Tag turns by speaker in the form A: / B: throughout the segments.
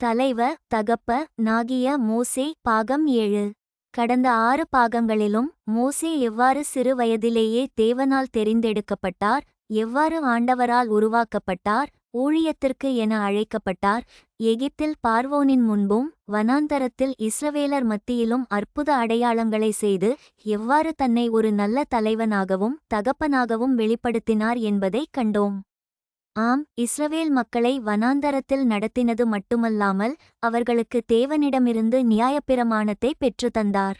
A: தலைவ தகப்ப நாகிய மோசே பாகம் ஏழு. கடந்த ஆறு பாகங்களிலும் மோசே எவ்வாறு சிறு வயதிலேயே தேவனால் தெரிந்தெடுக்கப்பட்டார் எவ்வாறு ஆண்டவரால் உருவாக்கப்பட்டார் ஊழியத்திற்கு என அழைக்கப்பட்டார் எகிப்தில் பார்வோனின் முன்பும் வனாந்தரத்தில் இஸ்ரவேலர் மத்தியிலும் அற்புத அடையாளங்களை செய்து எவ்வாறு தன்னை ஒரு நல்ல தலைவனாகவும் தகப்பனாகவும் வெளிப்படுத்தினார் என்பதைக் கண்டோம். ஆம் இஸ்ரவேல் மக்களை வனாந்தரத்தில் நடத்தினது மட்டுமல்லாமல் அவர்களுக்கு தேவனிடமிருந்து நியாயப்பிரமாணத்தை பெற்று தந்தார்.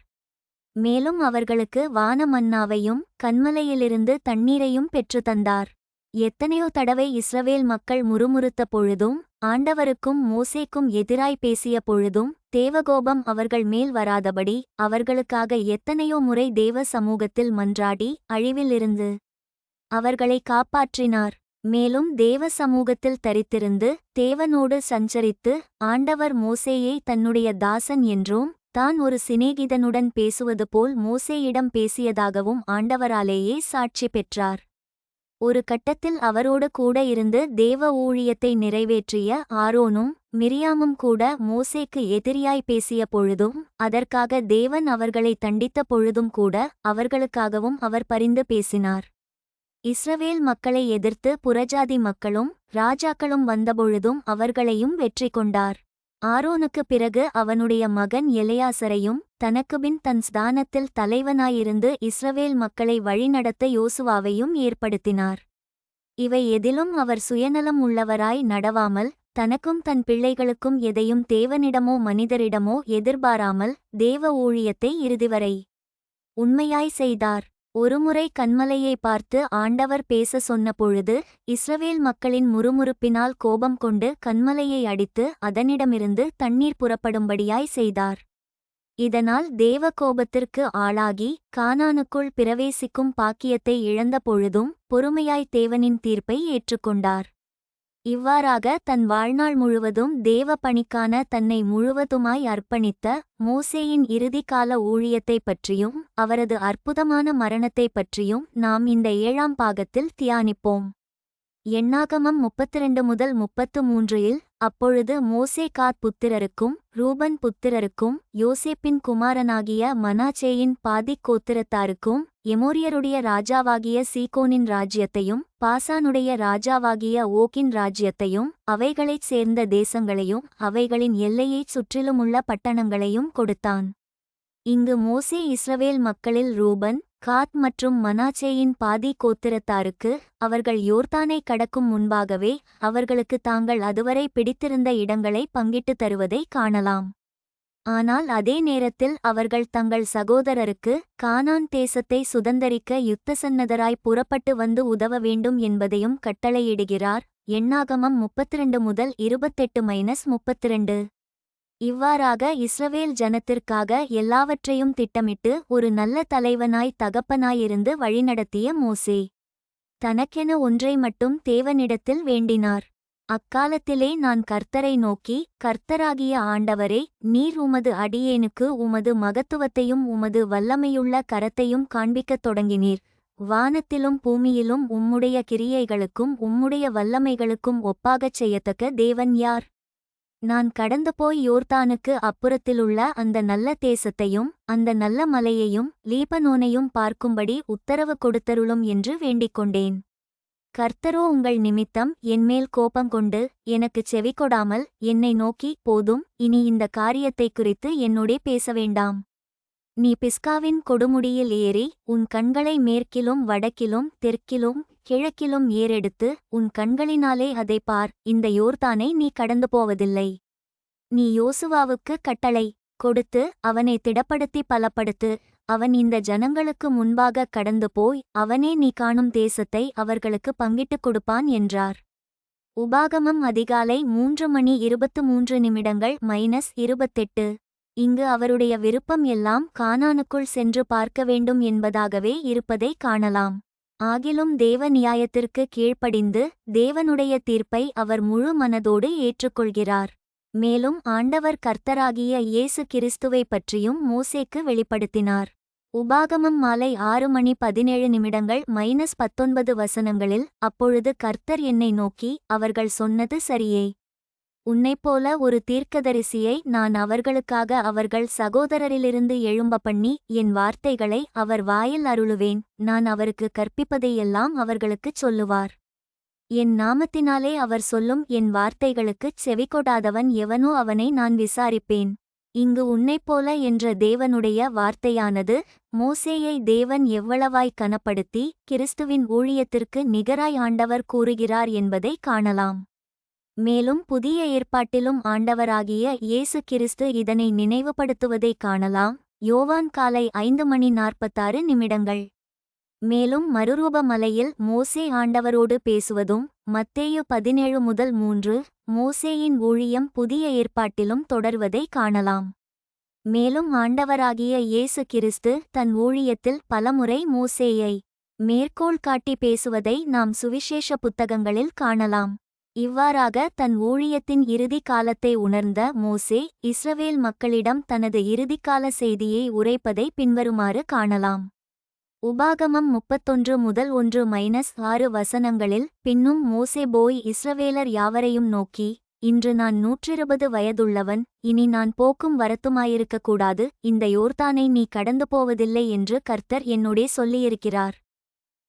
A: மேலும் அவர்களுக்கு வானமன்னாவையும் கண்மலையிலிருந்து தண்ணீரையும் பெற்று தந்தார். எத்தனையோ தடவை இஸ்ரவேல் மக்கள் முறுமுறுத்த பொழுதும் ஆண்டவருக்கும் மோசேக்கும் எதிராய் பேசிய பொழுதும் தேவகோபம் அவர்கள் மேல் வராதபடி அவர்களுக்காக எத்தனையோ முறை தேவ சமூகத்தில் மன்றாடி அழிவிலிருந்து அவர்களை காப்பாற்றினார். மேலும் தேவ சமூகத்தில் தரித்திருந்து தேவனோடு சஞ்சரித்து ஆண்டவர் மோசேயை தன்னுடைய தாசன் என்றும் தான் ஒரு சிநேகிதனுடன் பேசுவது போல் மோசேயிடம் பேசியதாகவும் ஆண்டவராலேயே சாட்சி பெற்றார். ஒரு கட்டத்தில் அவரோடு கூட இருந்து தேவ ஊழியத்தை நிறைவேற்றிய ஆரோனும் மிரியாமும் கூட மோசேக்கு எதிரியாய் பேசிய பொழுதும் அதற்காக தேவன் அவர்களை தண்டித்த பொழுதும் கூட அவர்களுக்காகவும் அவர் பரிந்து பேசினார். இஸ்ரவேல் மக்களை எதிர்த்து புறஜாதி மக்களும் ராஜாக்களும் வந்தபொழுதும் அவர்களையும் வெற்றி கொண்டார். ஆரோனுக்கு பிறகு அவனுடைய மகன் எலையாசரையும் தனக்குபின் தன் ஸ்தானத்தில் தலைவனாயிருந்து இஸ்ரவேல் மக்களை வழிநடத்த யோசுவாவையும் ஏற்படுத்தினார். இவை எதிலும் அவர் சுயநலம் உள்ளவராய் நடவாமல் தனக்கும் தன் பிள்ளைகளுக்கும் எதையும் தேவனிடமோ மனிதரிடமோ எதிர்பாராமல் தேவ ஊழியத்தை இறுதிவரை உண்மையாய் செய்தார். ஒருமுறை கண்மலையை பார்த்து ஆண்டவர் பேச சொன்னபொழுது இஸ்ரவேல் மக்களின் முறுமுறுப்பினால் கோபம் கொண்டு கண்மலையை அடித்து அதனிடமிருந்து தண்ணீர் புறப்படும்படியாய் செய்தார். இதனால் தேவ கோபத்திற்கு ஆளாகி கானானுக்குள் பிரவேசிக்கும் பாக்கியத்தை இழந்த பொழுதும் பொறுமையாய் தேவனின் தீர்ப்பை ஏற்றுக்கொண்டார். இவ்வாறாக தன் வாழ்நாள் முழுவதும் தேவ பணிக்கான தன்னை முழுவதுமாய் அர்ப்பணித்த மோசேயின் இறுதிக்கால ஊழியத்தைப் பற்றியும் அவரது அற்புதமான மரணத்தைப் பற்றியும் நாம் இந்த ஏழாம் பாகத்தில் தியானிப்போம். எண்ணாகமம் முப்பத்திரண்டு முதல் முப்பத்து மூன்றில் அப்பொழுது மோசே காத் புத்திரருக்கும் ரூபன் புத்திரருக்கும் யோசேப்பின் குமாரனாகிய மனாச்சேயின் பாதிக் கோத்திரத்தாருக்கும் எமோரியருடைய ராஜாவாகிய சீகோனின் ராஜ்யத்தையும் பாசானுடைய ராஜாவாகிய ஓக்கின் ராஜ்யத்தையும் அவைகளைச் சேர்ந்த தேசங்களையும் அவைகளின் எல்லையைச் சுற்றிலுமுள்ள பட்டணங்களையும் கொடுத்தான். இங்கு மோசே இஸ்ரவேல் மக்களில் ரூபன் காத் மற்றும் மனாச்சேயின் பாதி கோத்திரத்தாருக்கு அவர்கள் யோர்தானை கடக்கும் முன்பாகவே அவர்களுக்கு தாங்கள் அதுவரை பிடித்திருந்த இடங்களை பங்கிட்டு தருவதை காணலாம். ஆனால் அதே நேரத்தில் அவர்கள் தங்கள் சகோதரருக்கு கானான் தேசத்தை சுதந்தரிக்க யுத்தசன்னதராய் புறப்பட்டு வந்து உதவ வேண்டும் என்பதையும் கட்டளையிடுகிறார். எண்ணாகமம் முப்பத்திரண்டு முதல் இருபத்தெட்டு மைனஸ் முப்பத்திரண்டு. இவ்வாறாக இஸ்ரவேல் ஜனத்திற்காக எல்லாவற்றையும் திட்டமிட்டு ஒரு நல்ல தலைவனாய் தகப்பனாயிருந்து வழிநடத்திய மோசே. தனக்கென ஒன்றை மட்டும் தேவனிடத்தில் வேண்டினார். அக்காலத்திலே நான் கர்த்தரை நோக்கி கர்த்தராகிய ஆண்டவரே நீர் உமது அடியேனுக்கு உமது மகத்துவத்தையும் உமது வல்லமையுள்ள கரத்தையும் காண்பிக்கத் தொடங்கினீர். வானத்திலும் பூமியிலும் உம்முடைய கிரியைகளுக்கும் உம்முடைய வல்லமைகளுக்கும் ஒப்பாகச் செய்யத்தக்க தேவன் யார்? நான் கடந்து போய் யோர்தானுக்கு அப்புறத்திலுள்ள அந்த நல்ல தேசத்தையும் அந்த நல்ல மலையையும் லீபனோனையும் பார்க்கும்படி உத்தரவு கொடுத்தருளும் என்று வேண்டிக் கொண்டேன் கர்த்தரோ உங்கள் நிமித்தம் என்மேல் கோபங்கொண்டு எனக்குச் செவிகொடாமல் என்னை நோக்கி போதும் இனி இந்த காரியத்தைக் குறித்து என்னோடே பேச வேண்டாம். நீ பிஸ்காவின் கொடுமுடியில் ஏறி உன் கண்களை மேற்கிலும் வடக்கிலும் தெற்கிலும் கிழக்கிலும் ஏறெடுத்து உன் கண்களினாலே அதை பார் இந்த யோர்தானை நீ கடந்து போவதில்லை நீ யோசுவாவுக்கு கட்டளை. கொடுத்து அவனை திடப்படுத்தி பலப்படுத்து அவன் இந்த ஜனங்களுக்கு முன்பாக கடந்து போய் அவனே நீ காணும் தேசத்தை அவர்களுக்கு பங்கிட்டுக் கொடுப்பான் என்றார். உபாகமம் அதிகாலை மூன்று மணி இருபத்து மூன்று நிமிடங்கள் மைனஸ் இருபத்தெட்டு. இங்கு அவருடைய விருப்பம் எல்லாம் கானானுக்குள் சென்று பார்க்க வேண்டும் என்பதாகவே இருப்பதை காணலாம். ஆகிலும் தேவ நியாயத்திற்கு கீழ்ப்படிந்து தேவனுடைய தீர்ப்பை அவர் முழு மனதோடு ஏற்றுக்கொள்கிறார். மேலும் ஆண்டவர் கர்த்தராகிய இயேசு கிறிஸ்துவை பற்றியும் மோசேக்கு வெளிப்படுத்தினார். உபாகமம் மாலை ஆறு மணி பதினேழு நிமிடங்கள் மைனஸ் பத்தொன்பது வசனங்களில் அப்பொழுது கர்த்தர் என்னை நோக்கி அவர்கள் சொன்னது சரியே. உன்னைப்போல ஒரு தீர்க்கதரிசியை நான் அவர்களுக்காக அவர்கள் சகோதரரிலிருந்து எழும்ப பண்ணி என் வார்த்தைகளை அவர் வாயில் அருளுவேன். நான் அவருக்கு கற்பிப்பதையெல்லாம் அவர்களுக்குச் சொல்லுவார். என் நாமத்தினாலே அவர் சொல்லும் என் வார்த்தைகளுக்குச் செவிகொடாதவன் எவனோ அவனை நான் விசாரிப்பேன். இங்கு உன்னைப் போல என்ற தேவனுடைய வார்த்தையானது மோசேயை தேவன் எவ்வளவாய் கனப்படுத்தி கிறிஸ்துவின் ஊழியத்திற்கு நிகராய் ஆண்டவர் கூறுகிறார் என்பதை காணலாம். மேலும் புதிய ஏற்பாட்டிலும் ஆண்டவராகிய இயேசு கிறிஸ்து இதனை நினைவுபடுத்துவதை காணலாம். யோவான் காலை ஐந்து மணி நாற்பத்தாறு நிமிடங்கள். மேலும் மறுரூப மலையில் மோசே ஆண்டவரோடு பேசுவதும் மத்தேயு பதினேழு முதல் மூன்று மோசேயின் ஊழியம் புதிய ஏற்பாட்டிலும் தொடர்வதை காணலாம். மேலும் ஆண்டவராகிய இயேசு கிறிஸ்து தன் ஊழியத்தில் பலமுறை மோசேயை மேற்கோள் காட்டி பேசுவதை நாம் சுவிசேஷ புத்தகங்களில் காணலாம். இவ்வாறாக தன் ஊழியத்தின் இறுதி காலத்தை உணர்ந்த மோசே இஸ்ரவேல் மக்களிடம் தனது இறுதிக்கால செய்தியை உரைப்பதை பின்வருமாறு காணலாம். உபாகமம் முப்பத்தொன்று முதல் ஒன்று மைனஸ் ஆறு வசனங்களில் பின்னும் மோசே போய் இஸ்ரவேலர் யாவரையும் நோக்கி இன்று நான் நூற்றிருபது வயதுள்ளவன் இனி நான் போக்கும் வரத்துமாயிருக்கக்கூடாது இந்த யோர்தானை நீ கடந்து போவதில்லை என்று கர்த்தர் என்னுடைய சொல்லியிருக்கிறார்.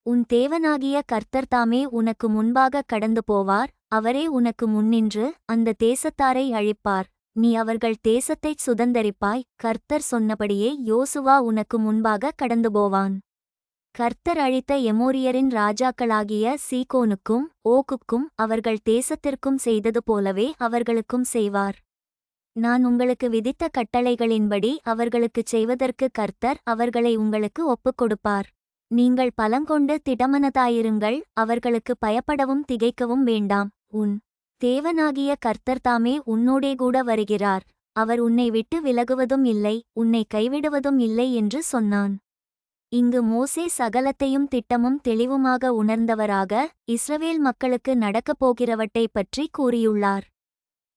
A: உன் தேவனாகிய கர்த்தர் தாமே உனக்கு முன்பாக கடந்து போவார் அவரே உனக்கு முன்னின்று அந்த தேசத்தாரை அழிப்பார். நீ அவர்கள் தேசத்தைச் சுதந்தரிப்பாய் கர்த்தர் சொன்னபடியே யோசுவா உனக்கு முன்பாக கடந்து போவான். கர்த்தர் அழித்த எமோரியரின் ராஜாக்களாகிய சீகோனுக்கும் ஓக்குக்கும் அவர்கள் தேசத்திற்கும் செய்தது போலவே அவர்களுக்கும் செய்வார். நான் உங்களுக்கு விதித்த கட்டளைகளின்படி அவர்களுக்குச் செய்வதற்கு கர்த்தர் அவர்களை உங்களுக்கு ஒப்புக் கொடுப்பார் நீங்கள் பலங்கொண்டு திடமனதாயிருங்கள் அவர்களுக்கு பயப்படவும் திகைக்கவும் வேண்டாம். உன் தேவனாகிய கர்த்தர் தாமே உன்னோடே கூட வருகிறார். அவர் உன்னை விட்டு விலகுவதும் இல்லை உன்னை கைவிடுவதும் இல்லை என்று சொன்னான். இங்கு மோசே சகலத்தையும் திட்டமும் தெளிவுமாக உணர்ந்தவராக இஸ்ரவேல் மக்களுக்கு நடக்கப் போகிறவற்றை பற்றி கூறியுள்ளார்.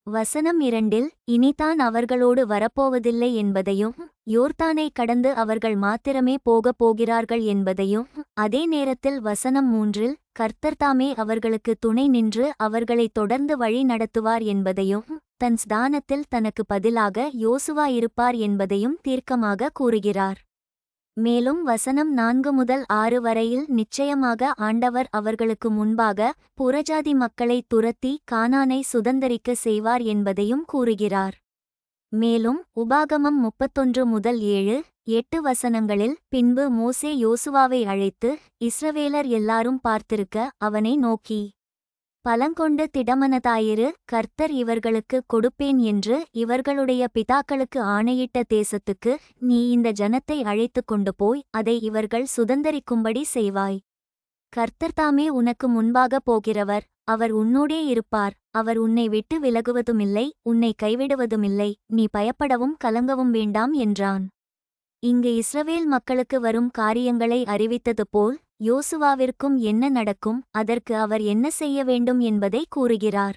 A: வசனம் இரண்டில் இனிதான் அவர்களோடு வரப்போவதில்லை என்பதையும் யோர்தானை கடந்து அவர்கள் மாத்திரமே போகப் போகிறார்கள் என்பதையும் அதே நேரத்தில் வசனம் மூன்றில் கர்த்தர்தாமே அவர்களுக்கு துணை நின்று அவர்களை தொடர்ந்து வழி நடத்துவார் என்பதையும் தன் ஸ்தானத்தில் தனக்கு பதிலாக யோசுவா இருப்பார் என்பதையும் தீர்க்கமாக கூறுகிறார். மேலும் வசனம் நான்கு முதல் ஆறு வரையில் நிச்சயமாக ஆண்டவர் அவர்களுக்கு முன்பாக புறஜாதி மக்களை துரத்தி கானானை சுதந்திரிக்க செய்வார் என்பதையும் கூறுகிறார். மேலும் உபாகமம் முப்பத்தொன்று முதல் ஏழு எட்டு வசனங்களில் பின்பு மோசே யோசுவாவை அழைத்து இஸ்ரவேலர் எல்லாரும் பார்த்திருக்க அவனை நோக்கி பலங்கொண்டு திடமனதாயிரு கர்த்தர் இவர்களுக்கு கொடுப்பேன் என்று இவர்களுடைய பிதாக்களுக்கு ஆணையிட்ட தேசத்துக்கு நீ இந்த ஜனத்தை அழைத்து கொண்டு போய் அதை இவர்கள் சுதந்தரிக்கும்படி செய்வாய். கர்த்தர் தாமே உனக்கு முன்பாக போகிறவர். அவர் உன்னோடே இருப்பார். அவர் உன்னை விட்டு விலகுவதுமில்லை உன்னை கைவிடுவதுமில்லை. நீ பயப்படவும் கலங்கவும் வேண்டாம் என்றான். இங்கு இஸ்ரவேல் மக்களுக்கு வரும் காரியங்களை அறிவித்தது போல் யோசுவாவிற்கும் என்ன நடக்கும் அதற்கு அவர் என்ன செய்ய வேண்டும் என்பதை கூறுகிறார்.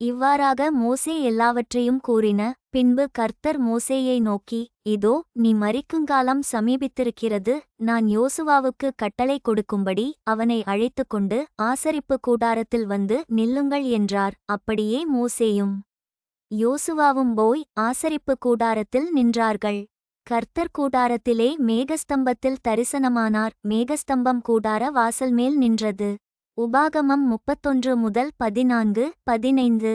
A: இவ்வாறாக மோசே எல்லாவற்றையும் கூறின பின்பு கர்த்தர் மோசேயை நோக்கி இதோ நீ மறிக்குங்காலம் சமீபித்திருக்கிறது நான் யோசுவாவுக்கு கட்டளை கொடுக்கும்படி அவனை அழைத்து கொண்டு ஆசரிப்பு கூடாரத்தில் வந்து நில்லுங்கள் என்றார். அப்படியே மோசேயும் யோசுவாவும் போய் ஆசரிப்பு கூடாரத்தில் நின்றார்கள். கர்த்தர் கூடாரத்திலே மேகஸ்தம்பத்தில் தரிசனமானார். மேகஸ்தம்பம் கூடார வாசல் மேல் நின்றது. உபாகமம் முப்பத்தொன்று முதல் பதினான்கு பதினைந்து.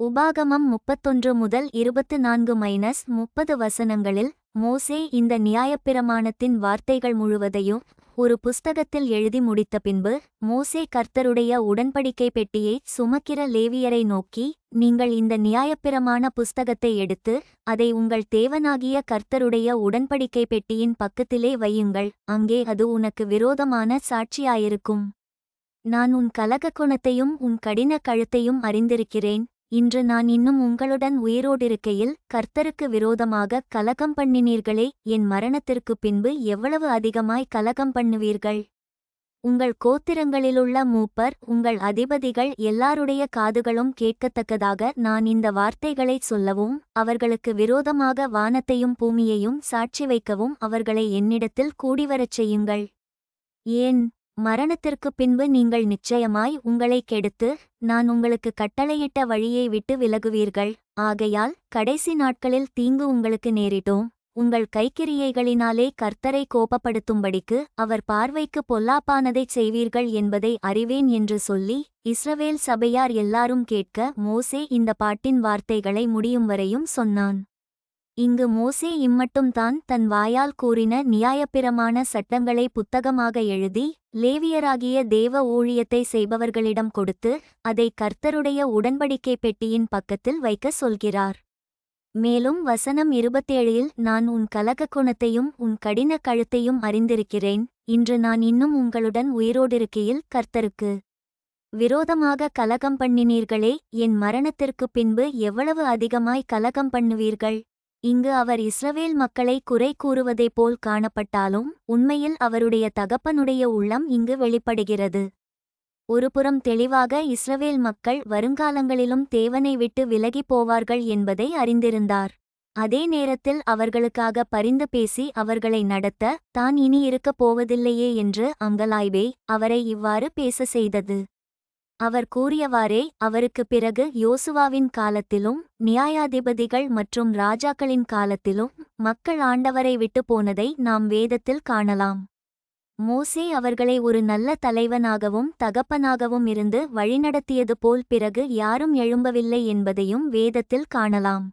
A: உபாகமம் முப்பத்தொன்று முதல் இருபத்து நான்கு மைனஸ் முப்பது வசனங்களில் மோசே இந்த நியாயப்பிரமாணத்தின் வார்த்தைகள் முழுவதையும் ஒரு புஸ்தகத்தில் எழுதி முடித்த பின்பு மோசே கர்த்தருடைய உடன்படிக்கை பெட்டியை சுமக்கிற லேவியரை நோக்கி நீங்கள் இந்த நியாயப்பிரமாண புஸ்தகத்தை எடுத்து அதை உங்கள் தேவனாகிய கர்த்தருடைய உடன்படிக்கை பெட்டியின் பக்கத்திலே வையுங்கள் அங்கே அது உனக்கு விரோதமான சாட்சியாயிருக்கும். நான் உன் கலக குணத்தையும் உன் கடின கழுத்தையும் அறிந்திருக்கிறேன். இன்று நான் இன்னும் உங்களுடன் உயிரோடிருக்கையில் கர்த்தருக்கு விரோதமாக கலகம் பண்ணினீர்களே என் மரணத்திற்குப் பின்பு எவ்வளவு அதிகமாய் கலகம் பண்ணுவீர்கள்? உங்கள் கோத்திரங்களிலுள்ள மூப்பர் உங்கள் அதிபதிகள் எல்லாருடைய காதுகளும் கேட்கத்தக்கதாக நான் இந்த வார்த்தைகளைச் சொல்லவும் அவர்களுக்கு விரோதமாக வானத்தையும் பூமியையும் சாட்சி வைக்கவும் அவர்களை என்னிடத்தில் கூடிவரச் செய்யுங்கள். ஏன்? மரணத்திற்குப் பின்பு நீங்கள் நிச்சயமாய் உங்களைக் கெடுத்து நான் உங்களுக்கு கட்டளையிட்ட வழியை விட்டு விலகுவீர்கள். ஆகையால் கடைசி நாட்களில் தீங்கு உங்களுக்கு நேரிட்டோம் உங்கள் கைக்கிரியைகளினாலே கர்த்தரை கோபப்படுத்தும்படிக்கு அவர் பார்வைக்கு பொல்லாப்பானதைச் செய்வீர்கள் என்பதை அறிவேன் என்று சொல்லி இஸ்ரவேல் சபையார் எல்லாரும் கேட்க மோசே இந்த பாட்டின் வார்த்தைகளை முடியும் வரையும் சொன்னான். இங்கு மோசே இம்மட்டும்தான் தன் வாயால் கூறின நியாயப்பிரமான சட்டங்களை புத்தகமாக எழுதி லேவியராகிய தேவ ஊழியத்தை செய்பவர்களிடம் கொடுத்து அதை கர்த்தருடைய உடன்படிக்கை பெட்டியின் பக்கத்தில் வைக்க சொல்கிறார். மேலும் வசனம் இருபத்தேழில் நான் உன் கலக குணத்தையும் உன் கடின கழுத்தையும் அறிந்திருக்கிறேன். இன்று நான் இன்னும் உங்களுடன் உயிரோடிருக்கையில் கர்த்தருக்கு விரோதமாக கலகம் பண்ணினீர்களே. என் மரணத்திற்குப் பின்பு எவ்வளவு அதிகமாய் கலகம் பண்ணுவீர்கள்? இங்கு அவர் இஸ்ரவேல் மக்களை குறை கூறுவதைப் போல் காணப்பட்டாலும் உண்மையில் அவருடைய தகப்பனுடைய உள்ளம் இங்கு வெளிப்படுகிறது. ஒருபுறம் தெளிவாக இஸ்ரவேல் மக்கள் வருங்காலங்களிலும் தேவனை விட்டு விலகிப் போவார்கள் என்பதை அறிந்திருந்தார். அதே நேரத்தில் அவர்களுக்காக பரிந்து பேசி அவர்களை நடத்த தான் இனி இருக்கப் போவதில்லையே என்று அங்கலாய்வே அவரை இவ்வாறு பேச செய்தது. அவர் கூறியவாறே அவருக்கு பிறகு யோசுவாவின் காலத்திலும் நியாயாதிபதிகள் மற்றும் ராஜாக்களின் காலத்திலும் மக்கள் ஆண்டவரை விட்டு போனதை நாம் வேதத்தில் காணலாம். மோசே அவர்களை ஒரு நல்ல தலைவனாகவும் தகப்பனாகவும் இருந்து வழிநடத்தியது போல் பிறகு யாரும் எழும்பவில்லை என்பதையும் வேதத்தில் காணலாம்.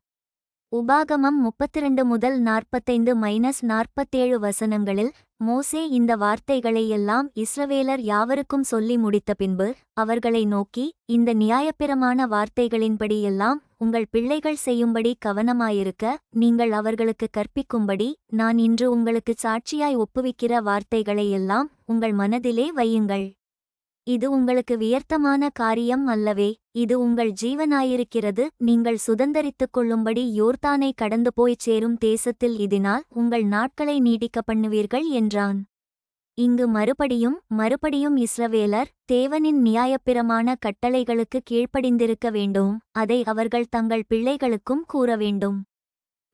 A: உபாகமம் முப்பத்திரண்டு முதல் நாற்பத்தைந்து மைனஸ் நாற்பத்தேழு வசனங்களில் மோசே இந்த வார்த்தைகளை எல்லாம் இஸ்ரவேலர் யாவருக்கும் சொல்லி முடித்த பின்பு அவர்களை நோக்கி இந்த நியாயப்பிரமான வார்த்தைகளின்படியெல்லாம் உங்கள் பிள்ளைகள் செய்யும்படி கவனமாயிருக்க நீங்கள் அவர்களுக்கு கற்பிக்கும்படி நான் இன்று உங்களுக்கு சாட்சியாய் ஒப்புவிக்கிற வார்த்தைகளை எல்லாம் உங்கள் மனதிலே வையுங்கள். இது உங்களுக்கு வியர்த்தமான காரியம் அல்லவே இது உங்கள் ஜீவனாயிருக்கிறது நீங்கள் சுதந்தரித்துக் கொள்ளும்படி யோர்தானை கடந்து போய்ச் சேரும் தேசத்தில் இதனால் உங்கள் நாட்களை நீடிக்க பண்ணுவீர்கள் என்றான். இங்கு மறுபடியும் மறுபடியும் இஸ்ரவேலர் தேவனின் நியாயப்பிரமான கட்டளைகளுக்கு கீழ்ப்படிந்திருக்க வேண்டும் அதை அவர்கள் தங்கள் பிள்ளைகளுக்கும் கூற வேண்டும்.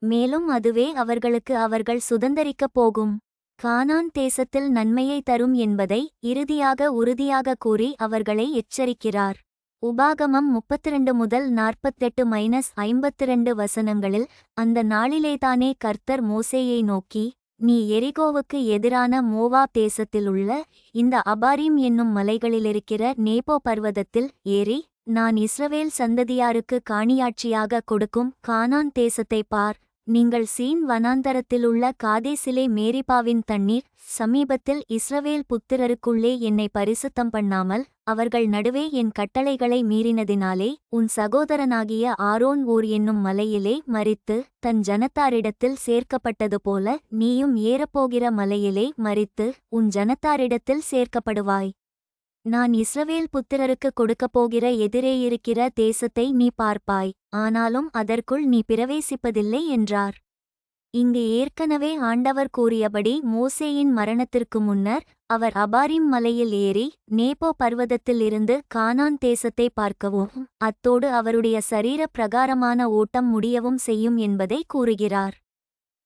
A: மேலும் அதுவே அவர்களுக்கு அவர்கள் சுதந்தரிக்கப் போகும். கானான் தேசத்தில் நன்மையை தரும் என்பதை இறுதியாக உறுதியாக கூறி அவர்களை எச்சரிக்கிறார். உபாகமம் முப்பத்திரண்டு முதல் நாற்பத்தெட்டு மைனஸ் ஐம்பத்திரண்டு வசனங்களில் அந்த நாளிலேதானே கர்த்தர் மோசேயை நோக்கி நீ எரிகோவுக்கு எதிரான மோவா தேசத்திலுள்ள இந்த அபாரிம் என்னும் மலைகளிலிருக்கிற நேபோ பர்வதத்தில் ஏறி நான் இஸ்ரவேல் சந்ததியாருக்கு காணியாட்சியாக கொடுக்கும் கானான் தேசத்தை பார். நீங்கள் சீன் வனாந்தரத்திலுள்ள காதேசிலே மேரிபாவின் தண்ணீர் சமீபத்தில் இஸ்ரவேல் புத்திரருக்குள்ளே என்னை பரிசுத்தம் பண்ணாமல் அவர்கள் நடுவே என் கட்டளைகளை மீறினதினாலே உன் சகோதரனாகிய ஆரோன் ஊர் என்னும் மலையிலே மறித்து தன் ஜனத்தாரிடத்தில் சேர்க்கப்பட்டது போல நீயும் ஏறப்போகிற மலையிலே மறித்து உன் ஜனத்தாரிடத்தில் சேர்க்கப்படுவாய். நான் இஸ்ரவேல் புத்திரருக்கு கொடுக்கப் போகிற எதிரேயிருக்கிற தேசத்தை நீ பார்ப்பாய். ஆனாலும் அதற்குள் நீ பிரவேசிப்பதில்லை என்றார். இங்கு ஏற்கனவே ஆண்டவர் கூறியபடி மோசேயின் மரணத்திற்கு முன்னர் அவர் அபாரிம் மலையில் ஏறி நேபோ பர்வதத்தில் இருந்து கானான் தேசத்தை பார்க்கவும் அத்தோடு அவருடைய சரீர பிரகாரமான ஓட்டம் முடியவும் செய்யும் என்பதை கூறுகிறார்.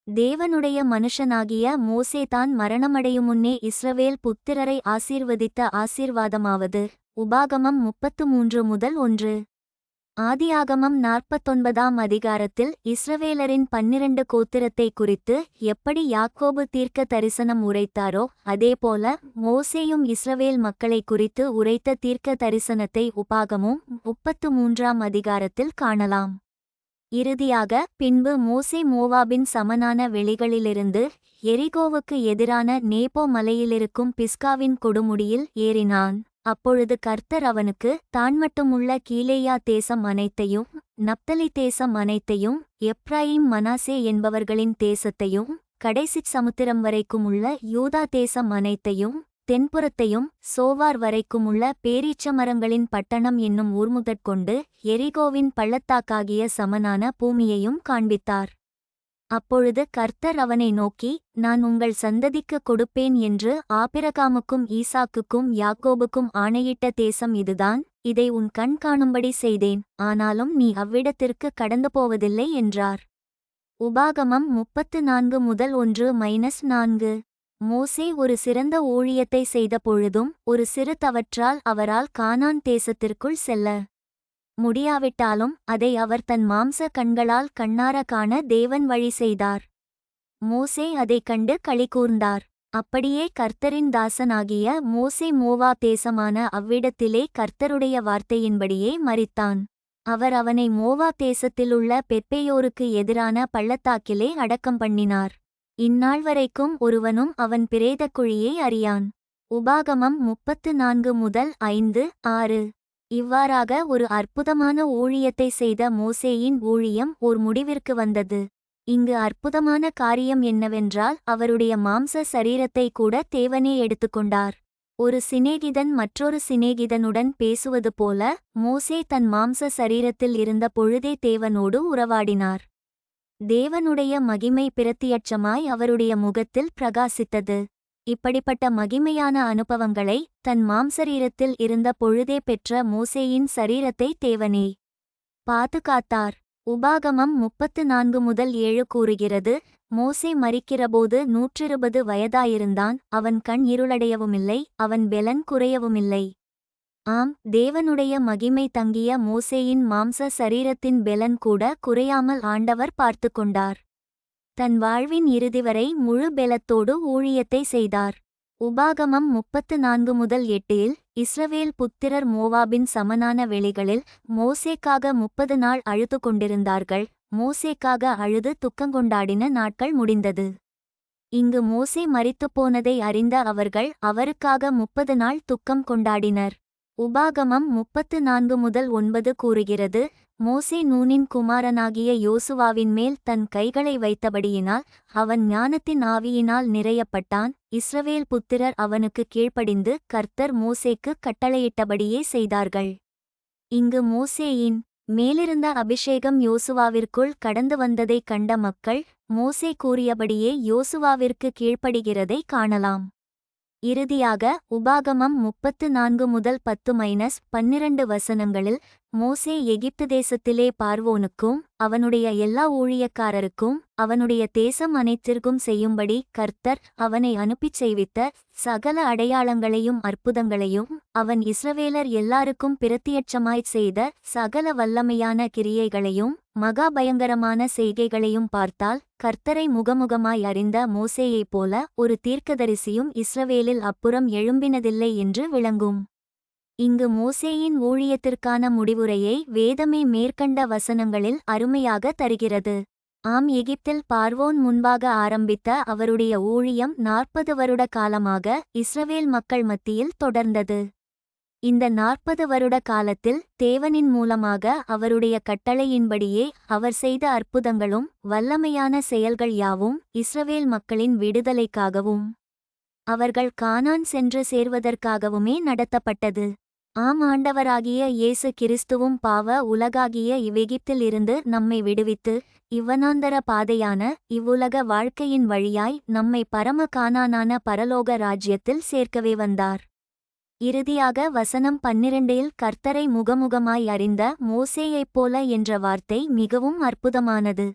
A: தேவனுடைய மனுஷனாகிய மோசேதான் மரணமடையும் முன்னே இஸ்ரவேல் புத்திரரை ஆசீர்வதித்த ஆசீர்வாதமாவது. உபாகமம் முப்பத்து மூன்று முதல் ஒன்று. ஆதியாகமம் நாற்பத்தொன்பதாம் அதிகாரத்தில் இஸ்ரவேலரின் பன்னிரண்டு கோத்திரத்தை குறித்து எப்படி யாக்கோபு தீர்க்க தரிசனம் உரைத்தாரோ அதேபோல மோசேயும் இஸ்ரவேல் மக்களை குறித்து உரைத்த தீர்க்க தரிசனத்தை உபாகமும் முப்பத்து மூன்றாம் அதிகாரத்தில் காணலாம். இறுதியாக பின்பு மோசே மோவாபின் சமனான வெளிகளிலிருந்து எரிகோவுக்கு எதிரான நேபோ மலையிலிருக்கும் பிஸ்காவின் கொடுமுடியில் ஏறினான். அப்பொழுது கர்த்தர் அவனுக்கு தான் மட்டுமுள்ள கீலேயா தேசம் அனைத்தையும் நப்தலி தேசம் அனைத்தையும் எப்ராயிம் மனாசே என்பவர்களின் தேசத்தையும் கடைசிச் சமுத்திரம் வரைக்கும் உள்ள யூதா தேசம் அனைத்தையும் தென்புறத்தையும் சோவார் வரைக்கும் உள்ள பேரீச்சமரங்களின் பட்டணம் என்னும் ஊர்முதற்கொண்டு எரிகோவின் பள்ளத்தாக்காகிய சமனான பூமியையும் காண்பித்தார். அப்பொழுது கர்த்தர் அவனை நோக்கி நான் உங்கள் சந்ததிக்கு கொடுப்பேன் என்று ஆபிரகாமுக்கும் ஈசாக்குக்கும் யாக்கோபுக்கும் ஆணையிட்ட தேசம் இதுதான். இதை உன் கண் காணும்படி செய்தேன். ஆனாலும் நீ அவ்விடத்திற்கு கடந்து போவதில்லை என்றார். உபாகமம் முப்பத்து நான்கு முதல் ஒன்று மைனஸ் நான்கு. மோசே ஒரு சிறந்த ஊழியத்தை செய்த பொழுதும் ஒரு சிறு தவற்றால் அவரால் கானான் தேசத்திற்குள் செல்ல முடியாவிட்டாலும் அதை அவர் தன் மாம்ச கண்களால் கண்ணார காண தேவன் வழி செய்தார். மோசே அதைக் கண்டு களிகூர்ந்தார் அப்படியே கர்த்தரின் தாசனாகிய மோசே மோவா தேசமான அவ்விடத்திலே கர்த்தருடைய வார்த்தையின்படியே மறித்தான் அவர் அவனை மோவா தேசத்திலுள்ள பெப்பேயோருக்கு எதிரான பள்ளத்தாக்கிலே அடக்கம் பண்ணினார். இந்நாள் வரைக்கும் ஒருவனும் அவன் பிரேதக் குழியை அறியான். உபாகமம் முப்பத்து நான்கு முதல் ஐந்து ஆறு. இவ்வாறாக ஒரு அற்புதமான ஊழியத்தை செய்த மோசேயின் ஊழியம் ஓர் முடிவிற்கு வந்தது. இங்கு அற்புதமான காரியம் என்னவென்றால் அவருடைய மாம்ச சரீரத்தை கூட தேவனே எடுத்துக்கொண்டார் ஒரு சிநேகிதன் மற்றொரு சிநேகிதனுடன் பேசுவது போல மோசே தன் மாம்ச சரீரத்தில் இருந்த பொழுதே தேவனோடு உறவாடினார். தேவனுடைய மகிமை பிரத்தியட்சமாய் அவருடைய முகத்தில் பிரகாசித்தது. இப்படிப்பட்ட மகிமையான அனுபவங்களை தன் மாம்சரீரத்தில் இருந்த பொழுதே பெற்ற மோசேயின் சரீரத்தை தேவனே. பாதுகாத்தார். உபாகமம் முப்பத்து நான்கு முதல் ஏழு கூறுகிறது மோசே மறிக்கிறபோது நூற்றிருபது வயதாயிருந்தான் அவன் கண் இருளடையவுமில்லை அவன் பெலன் குறையவுமில்லை. ஆம் தேவனுடைய மகிமை தங்கிய மோசேயின் மாம்ச சரீரத்தின் பெலன் கூட குறையாமல் ஆண்டவர் பார்த்து கொண்டார் தன் வாழ்வின் இறுதிவரை முழு பெலத்தோடு ஊழியத்தை செய்தார். உபாகமம் முப்பத்து நான்கு முதல் எட்டில் இஸ்ரவேல் புத்திரர் மோவாபின் சமனான வெளிகளில் மோசேக்காக முப்பது நாள் அழுது கொண்டிருந்தார்கள். மோசேக்காக அழுது துக்கங்கொண்டாடின நாட்கள் முடிந்தது. இங்கு மோசே மறித்துப்போனதை அறிந்த அவர்கள் அவருக்காக முப்பது நாள் துக்கம் கொண்டாடினர். உபாகமம் முப்பத்து நான்கு முதல் ஒன்பது கூறுகிறது. மோசே நூனின் குமாரனாகிய யோசுவாவின் மேல் தன் கைகளை வைத்தபடியினால் அவன் ஞானத்தின் ஆவியினால் நிறையப்பட்டான். இஸ்ரவேல் புத்திரர் அவனுக்கு கீழ்ப்படிந்து கர்த்தர் மோசேக்கு கட்டளையிட்டபடியே செய்தார்கள். இங்கு மோசேயின் மேலிருந்த அபிஷேகம் யோசுவாவிற்குள் கடந்து வந்ததைக் கண்ட மக்கள் மோசே கூறியபடியே யோசுவாவிற்கு கீழ்ப்படுகிறதை காணலாம். இறுதியாக உபாகமம் முப்பத்து நான்கு முதல் பத்து மைனஸ் பன்னிரண்டு வசனங்களில் மோசே எகிப்து தேசத்திலே பார்வோனுக்கும் அவனுடைய எல்லா ஊழியக்காரருக்கும் அவனுடைய தேசம் அனைத்திற்கும் செய்யும்படி கர்த்தர் அவனை அனுப்பிச் செய்வித்த சகல அடையாளங்களையும் அற்புதங்களையும் அவன் இஸ்ரவேலர் எல்லாருக்கும் பிரத்தியட்சமாய்ச் செய்த சகல வல்லமையான கிரியைகளையும் மகா பயங்கரமான செய்கைகளையும் பார்த்தால் கர்த்தரை முகமுகமாய் அறிந்த மோசேயைப் போல ஒரு தீர்க்கதரிசியும் இஸ்ரவேலில் அப்புறம் எழும்பினதில்லை என்று விளங்கும். இங்கு மோசேயின் ஊழியத்திற்கான முடிவுரையை வேதமே மேற்கண்ட வசனங்களில் அருமையாக தருகிறது. ஆம் எகிப்தில் பார்வோன் முன்பாக ஆரம்பித்த அவருடைய ஊழியம் நாற்பது வருட காலமாக இஸ்ரவேல் மக்கள் மத்தியில் தொடர்ந்தது. இந்த நாற்பது வருட காலத்தில் தேவனின் மூலமாக அவருடைய கட்டளையின்படியே அவர் செய்த அற்புதங்களும் வல்லமையான செயல்கள் யாவும் இஸ்ரவேல் மக்களின் விடுதலைக்காகவும் அவர்கள் கானான் சென்று சேர்வதற்காகவுமே நடத்தப்பட்டது. ஆம் ஆண்டவராகிய இயேசு கிறிஸ்துவும் பாவ உலகாகிய இவ்வெகிப்திலிருந்து நம்மை விடுவித்து இவ்வனாந்தர பாதையான இவ்வுலக வாழ்க்கையின் வழியாய் நம்மை பரம கானானான பரலோக ராஜ்யத்தில் சேர்க்கவே வந்தார். இறுதியாக வசனம் பன்னிரண்டில் கர்த்தரை முகமுகமாய் அறிந்த மோசேயைப் போல என்ற வார்த்தை மிகவும் அற்புதமானது.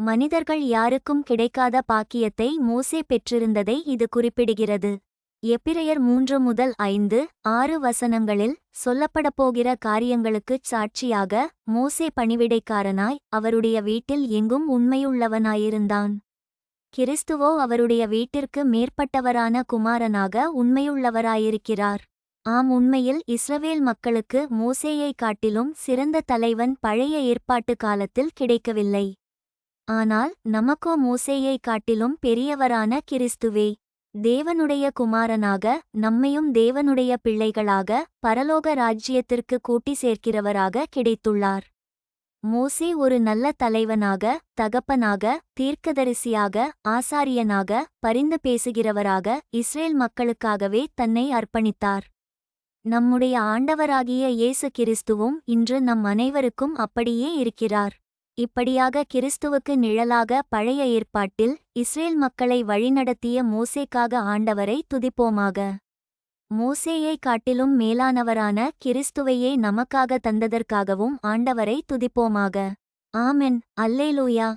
A: மனிதர்கள் யாருக்கும் கிடைக்காத பாக்கியத்தை மோசே பெற்றிருந்ததை இது குறிப்பிடுகிறது. எப்பிரையர் மூன்று முதல் ஐந்து ஆறு வசனங்களில் சொல்லப்படப்போகிற காரியங்களுக்குச் சாட்சியாக மோசே பணிவிடைக்காரனாய் அவருடைய வீட்டில் எங்கும் உண்மையுள்ளவனாயிருந்தான். கிறிஸ்துவோ அவருடைய வீட்டிற்கு மேற்பட்டவரான குமாரனாக உண்மையுள்ளவராயிருக்கிறார். ஆம் உண்மையில் இஸ்ரவேல் மக்களுக்கு மோசேயை காட்டிலும் சிறந்த தலைவன் பழைய ஏற்பாட்டு காலத்தில் கிடைக்கவில்லை. ஆனால் நமக்கோ மோசேயை காட்டிலும் பெரியவரான கிறிஸ்துவே. தேவனுடைய குமாரனாக நம்மையும் தேவனுடைய பிள்ளைகளாக பரலோக ராஜ்யத்திற்கு கூட்டி சேர்க்கிறவராக கிடைத்துள்ளார். மோசே ஒரு நல்ல தலைவனாக தகப்பனாக தீர்க்கதரிசியாக ஆசாரியனாக பரிந்து பேசுகிறவராக இஸ்ரேல் மக்களுக்காகவே தன்னை அர்ப்பணித்தார். நம்முடைய ஆண்டவராகிய இயேசு கிறிஸ்துவும் இன்று நம் அனைவருக்கும் அப்படியே இருக்கிறார். இப்படியாக கிறிஸ்துவுக்கு நிழலாக பழைய ஏற்பாட்டில் இஸ்ரேல் மக்களை வழிநடத்திய மோசேக்காக ஆண்டவரை துதிப்போமாக. மோசேயை காட்டிலும் மேலானவரான கிறிஸ்துவையே நமக்காக தந்ததற்காகவும் ஆண்டவரை துதிப்போமாக. ஆமென். அல்லேலூயா.